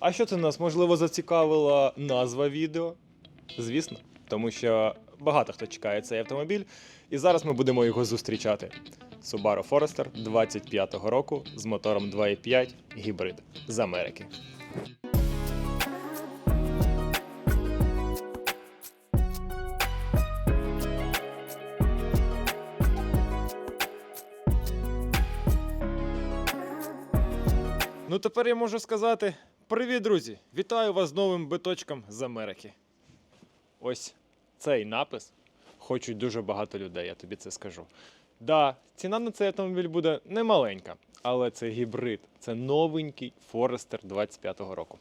А що це нас можливо зацікавила назва відео? Звісно, тому що багато хто чекає цей автомобіль, і зараз ми будемо його зустрічати. Subaru Forester 25-го року з мотором 2.5 гібрид з Америки. Ну тепер я можу сказати: привіт, друзі! Вітаю вас з новим биточком з Америки. Ось цей напис хочуть дуже багато людей, я тобі це скажу. Да, ціна на цей автомобіль буде немаленька, але це гібрид, це новенький Forester 25-го року.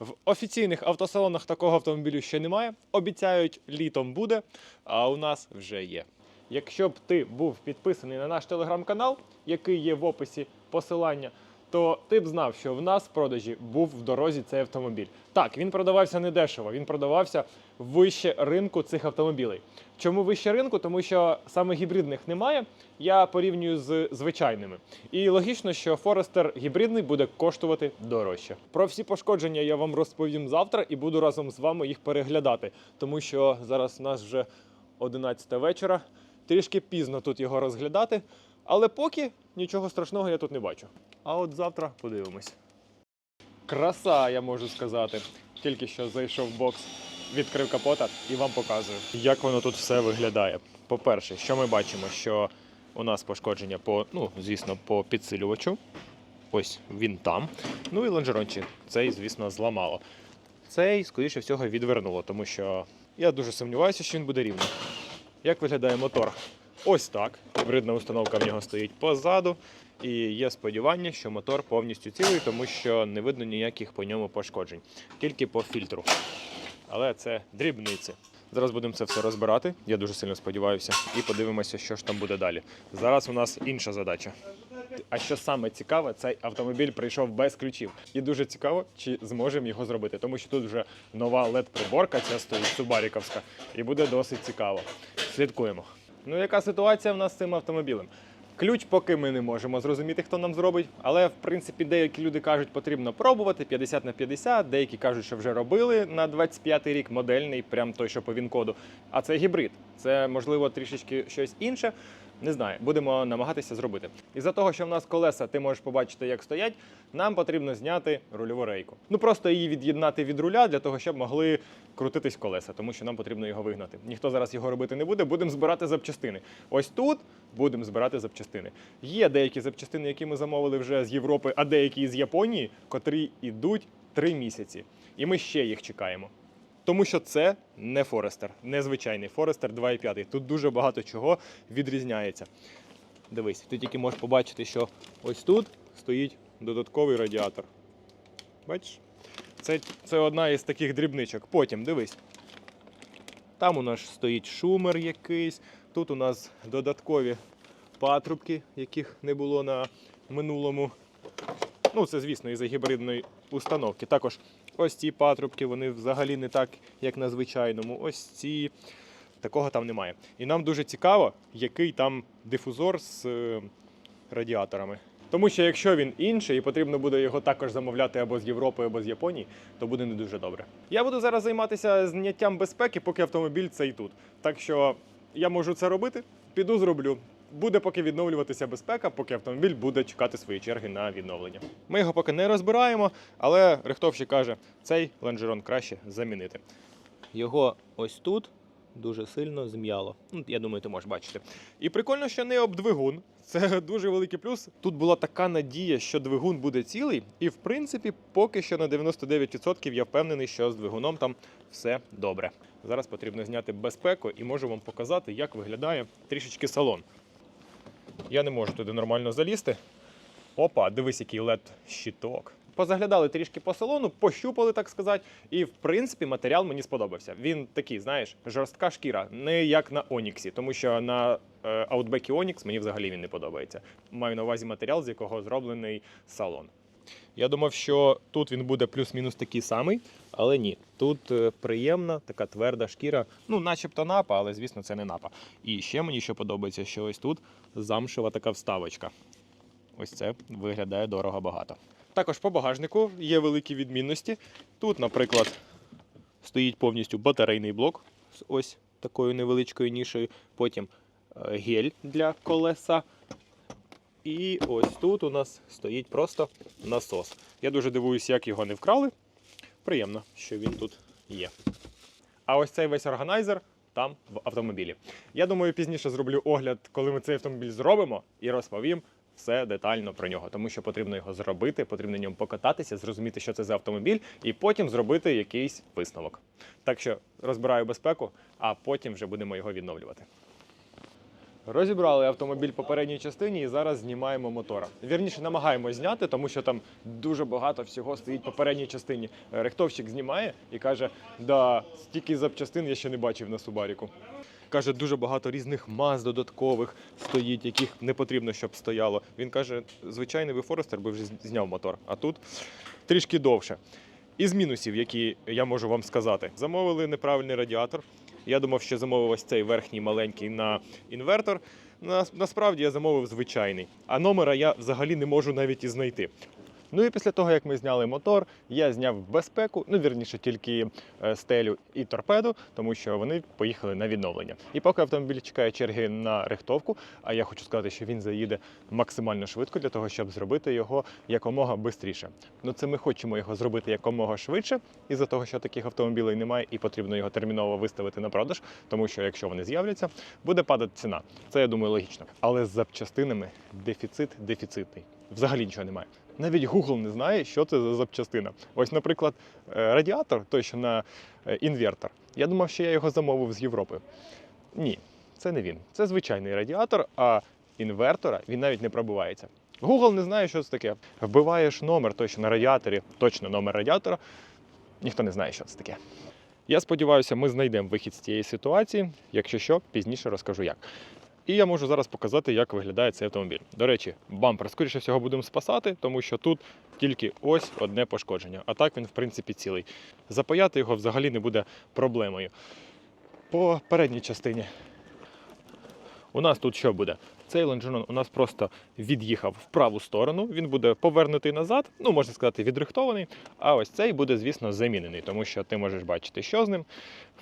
В офіційних автосалонах такого автомобілю ще немає. Обіцяють, літом буде, а у нас вже є. Якщо б ти був підписаний на наш телеграм-канал, який є в описі посилання, то ти б знав, що в нас в продажі був в дорозі цей автомобіль. Так, він продавався не дешево, він продавався вище ринку цих автомобілей. Чому вище ринку? Тому що саме гібридних немає. Я порівнюю з звичайними. І логічно, що Forester гібридний буде коштувати дорожче. Про всі пошкодження я вам розповім завтра і буду разом з вами їх переглядати, тому що зараз у нас вже 11 вечора. Трішки пізно тут його розглядати, але поки нічого страшного я тут не бачу. А от завтра подивимось. Краса, я можу сказати. Тільки що зайшов в бокс, відкрив капота і вам показую, як воно тут все виглядає. По-перше, що ми бачимо, що у нас пошкодження по, ну, звісно, по підсилювачу. Ось він там. Ну і лонжерончик. Цей, звісно, зламало. Цей, скоріше всього, відвернуло, тому що я дуже сумніваюся, що він буде рівний. Як виглядає мотор? Ось так. Гібридна установка в нього стоїть позаду. І є сподівання, що мотор повністю цілий, тому що не видно ніяких по ньому пошкоджень, тільки по фільтру. Але це дрібниці. Зараз будемо це все розбирати. Я дуже сильно сподіваюся, і подивимося, що ж там буде далі. Зараз у нас інша задача. А що саме цікаве, цей автомобіль прийшов без ключів. І дуже цікаво, чи зможемо його зробити, тому що тут вже нова led приборка ця стоїть субаріковська, і буде досить цікаво. Слідкуємо. Ну, яка ситуація в нас з цим автомобілем? Ключ поки ми не можемо зрозуміти, хто нам зробить. Але в принципі деякі люди кажуть, потрібно пробувати 50 на 50, деякі кажуть, що вже робили на 25-й рік модельний, прям той, що по він-коду. А це гібрид. Це можливо трішечки щось інше. Не знаю, будемо намагатися зробити. Із-за того, що в нас колеса, ти можеш побачити, як стоять, нам потрібно зняти рульову рейку. Ну просто її від'єднати від руля для того, щоб могли крутитись колеса, тому що нам потрібно його вигнати. Ніхто зараз його робити не буде. Будемо збирати запчастини. Ось тут будемо збирати запчастини. Є деякі запчастини, які ми замовили вже з Європи, а деякі з Японії, котрі йдуть три місяці. І ми ще їх чекаємо. Тому що це не Форестер, не звичайний Форестер 2.5. Тут дуже багато чого відрізняється. Дивись, ти тільки можеш побачити, що ось тут стоїть додатковий радіатор. Бачиш? Це, це одна із таких дрібничок. Потім дивись. Там у нас стоїть шумер якийсь. Тут у нас додаткові патрубки, яких не було на минулому. Ну, це, звісно, із-за гібридної установки. Також ось ці патрубки, вони взагалі не так, як на звичайному. Ось ці. Такого там немає. І нам дуже цікаво, який там дифузор з е, радіаторами. Тому що якщо він інший і потрібно буде його також замовляти або з Європи, або з Японії, то буде не дуже добре. Я буду зараз займатися зняттям безпеки, поки автомобіль цей тут. Так що я можу це робити, піду зроблю. Буде поки відновлюватися безпека, поки автомобіль буде чекати свої черги на відновлення. Ми його поки не розбираємо, але рихтовщик каже, цей лонжерон краще замінити. Його ось тут дуже сильно зм'яло. Ну, я думаю, ти можеш бачити. І прикольно, що не об двигун. Це дуже великий плюс. Тут була така надія, що двигун буде цілий, і в принципі, поки що на 99% я впевнений, що з двигуном там все добре. Зараз потрібно зняти безпеку і можу вам показати, як виглядає трішечки салон. Я не можу туди нормально залізти. Опа, дивись, який led щиток. Позаглядали трішки по салону, пощупали, так сказати, і в принципі матеріал мені сподобався. Він такий, знаєш, жорстка шкіра, не як на Оніксі, тому що на е, Outback Onyx мені взагалі він не подобається. Маю на увазі матеріал, з якого зроблений салон. Я думав, що тут він буде плюс-мінус такий самий, але ні. Тут е, приємна, така тверда шкіра, ну, начебто напа, але звісно, це не напа. І ще мені що подобається, що ось тут замшева така вставочка. Ось це виглядає дорого багато. Також по багажнику є великі відмінності. Тут, наприклад, стоїть повністю батарейний блок з ось такою невеличкою нішею. Потім е, гель для колеса. І ось тут у нас стоїть просто насос. Я дуже дивуюся, як його не вкрали. Приємно, що він тут є. А ось цей весь органайзер там в автомобілі. Я думаю, пізніше зроблю огляд, коли ми цей автомобіль зробимо, і розповім все детально про нього, тому що потрібно його зробити, потрібно ньому покататися, зрозуміти, що це за автомобіль, і потім зробити якийсь висновок. Так що розбираю безпеку, а потім вже будемо його відновлювати. Розібрали автомобіль по передній частині і зараз знімаємо мотора. Вірніше намагаємось зняти, тому що там дуже багато всього стоїть по передній частині. Е, Рихтовщик знімає і каже: да, стільки запчастин я ще не бачив на Субаріку. Каже, дуже багато різних маз додаткових стоїть, яких не потрібно, щоб стояло. Він каже, звичайний би Форестер би вже зняв мотор, а тут трішки довше. Із мінусів, які я можу вам сказати, замовили неправильний радіатор. Я думав, що замовив ось цей верхній маленький на інвертор. На, насправді я замовив звичайний, а номера я взагалі не можу навіть і знайти. Ну і після того, як ми зняли мотор, я зняв безпеку, ну вірніше тільки е, стелю і торпеду, тому що вони поїхали на відновлення. І поки автомобіль чекає черги на рихтовку, а я хочу сказати, що він заїде максимально швидко для того, щоб зробити його якомога швидше. Ну це ми хочемо його зробити якомога швидше, із-за того, що таких автомобілей немає, і потрібно його терміново виставити на продаж, тому що якщо вони з'являться, буде падати ціна. Це я думаю логічно. Але з запчастинами дефіцит дефіцитний. Взагалі нічого немає. Навіть Google не знає, що це за запчастина. Ось, наприклад, е, радіатор, той, що на е, інвертор. Я думав, що я його замовив з Європи. Ні, це не він. Це звичайний радіатор, а інвертора він навіть не пробивається. Google не знає, що це таке. Вбиваєш номер той, що на радіаторі, точно номер радіатора. Ніхто не знає, що це таке. Я сподіваюся, ми знайдемо вихід з цієї ситуації. Якщо що, пізніше розкажу як. І я можу зараз показати, як виглядає цей автомобіль. До речі, бампер, скоріше всього, будемо спасати, тому що тут тільки ось одне пошкодження. А так він, в принципі, цілий. Запаяти його взагалі не буде проблемою. По передній частині. У нас тут що буде? Цей лонжерон у нас просто від'їхав в праву сторону, він буде повернутий назад, ну можна сказати, відрихтований. А ось цей буде, звісно, замінений, тому що ти можеш бачити, що з ним.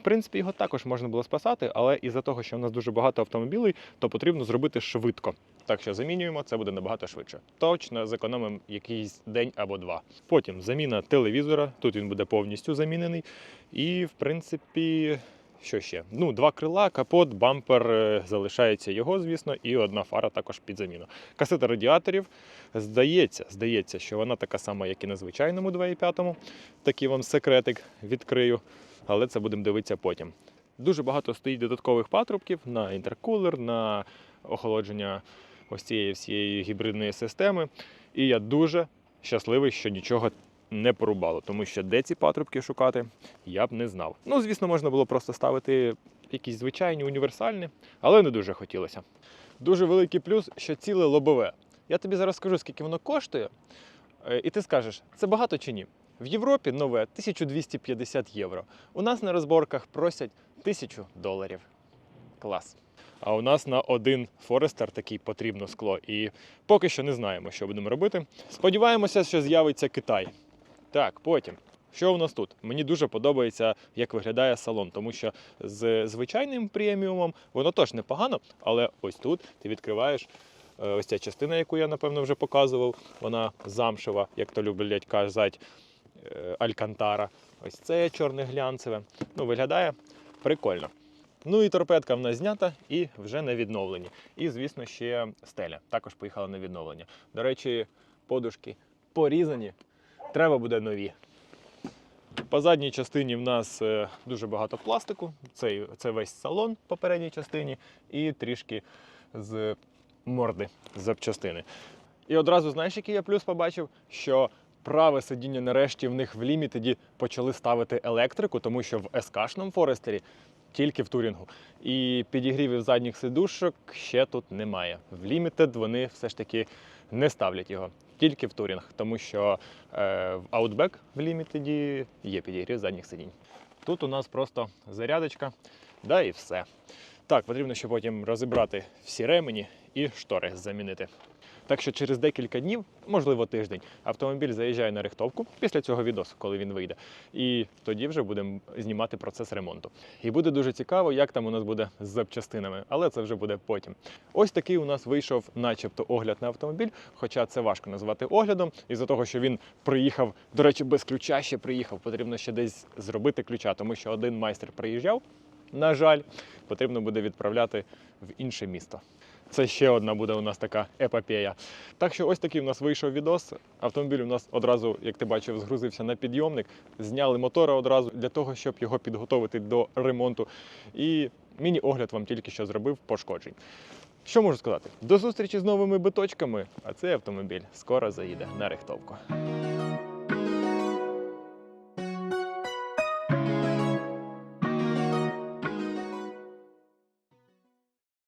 В принципі, його також можна було спасати, але із-за того, що у нас дуже багато автомобілей, то потрібно зробити швидко. Так що замінюємо, це буде набагато швидше. Точно зекономимо якийсь день або два. Потім заміна телевізора. Тут він буде повністю замінений. І, в принципі, що ще? Ну, два крила, капот, бампер е, залишається його, звісно, і одна фара також під заміну. Касета радіаторів. Здається, здається, що вона така сама, як і на звичайному 2.5. Такий вам секретик відкрию, але це будемо дивитися потім. Дуже багато стоїть додаткових патрубків на інтеркулер, на охолодження ось цієї всієї гібридної системи. І я дуже щасливий, що нічого не порубало, тому що де ці патрубки шукати, я б не знав. Ну, звісно, можна було просто ставити якісь звичайні універсальні, але не дуже хотілося. Дуже великий плюс, що ціле лобове. Я тобі зараз скажу, скільки воно коштує, е, і ти скажеш, це багато чи ні? В Європі нове 1250 євро. У нас на розборках просять 1000 доларів. Клас. А у нас на один Форестер такий потрібно скло. І поки що не знаємо, що будемо робити. Сподіваємося, що з'явиться Китай. Так, потім. Що у нас тут? Мені дуже подобається, як виглядає салон, тому що з звичайним преміумом воно теж непогано, але ось тут ти відкриваєш е, ось ця частина, яку я напевно вже показував. Вона замшева, як то люблять казати, е, алькантара. Ось це чорне глянцеве. Ну, виглядає прикольно. Ну і торпедка в нас знята і вже на відновленні. І, звісно, ще стеля також поїхала на відновлення. До речі, подушки порізані, треба буде нові. По задній частині в нас е, дуже багато пластику. Це, це весь салон по передній частині і трішки з морди з запчастини. І одразу знаєш, який я плюс побачив, що праве сидіння нарешті в них в лімітеді почали ставити електрику, тому що в СКшному Форестері тільки в турінгу. І підігрівів задніх сидушок ще тут немає. В Limited вони все ж таки не ставлять його. Тільки в турінг, тому що е, в Outback в Limited є підігрів задніх сидінь. Тут у нас просто зарядочка, да і все. Так, потрібно ще потім розібрати всі ремені і штори замінити. Так що через декілька днів, можливо тиждень, автомобіль заїжджає на рихтовку після цього відосу, коли він вийде. І тоді вже будемо знімати процес ремонту. І буде дуже цікаво, як там у нас буде з запчастинами, але це вже буде потім. Ось такий у нас вийшов, начебто, огляд на автомобіль, хоча це важко назвати оглядом, із-за того, що він приїхав, до речі, без ключа ще приїхав. Потрібно ще десь зробити ключа, тому що один майстер приїжджав. На жаль, потрібно буде відправляти в інше місто. Це ще одна буде у нас така епопея. Так що ось такий у нас вийшов відос. Автомобіль у нас одразу, як ти бачив, згрузився на підйомник. Зняли мотора одразу для того, щоб його підготовити до ремонту. І міні-огляд вам тільки що зробив пошкоджень. Що можу сказати? До зустрічі з новими биточками, а цей автомобіль скоро заїде на рихтовку.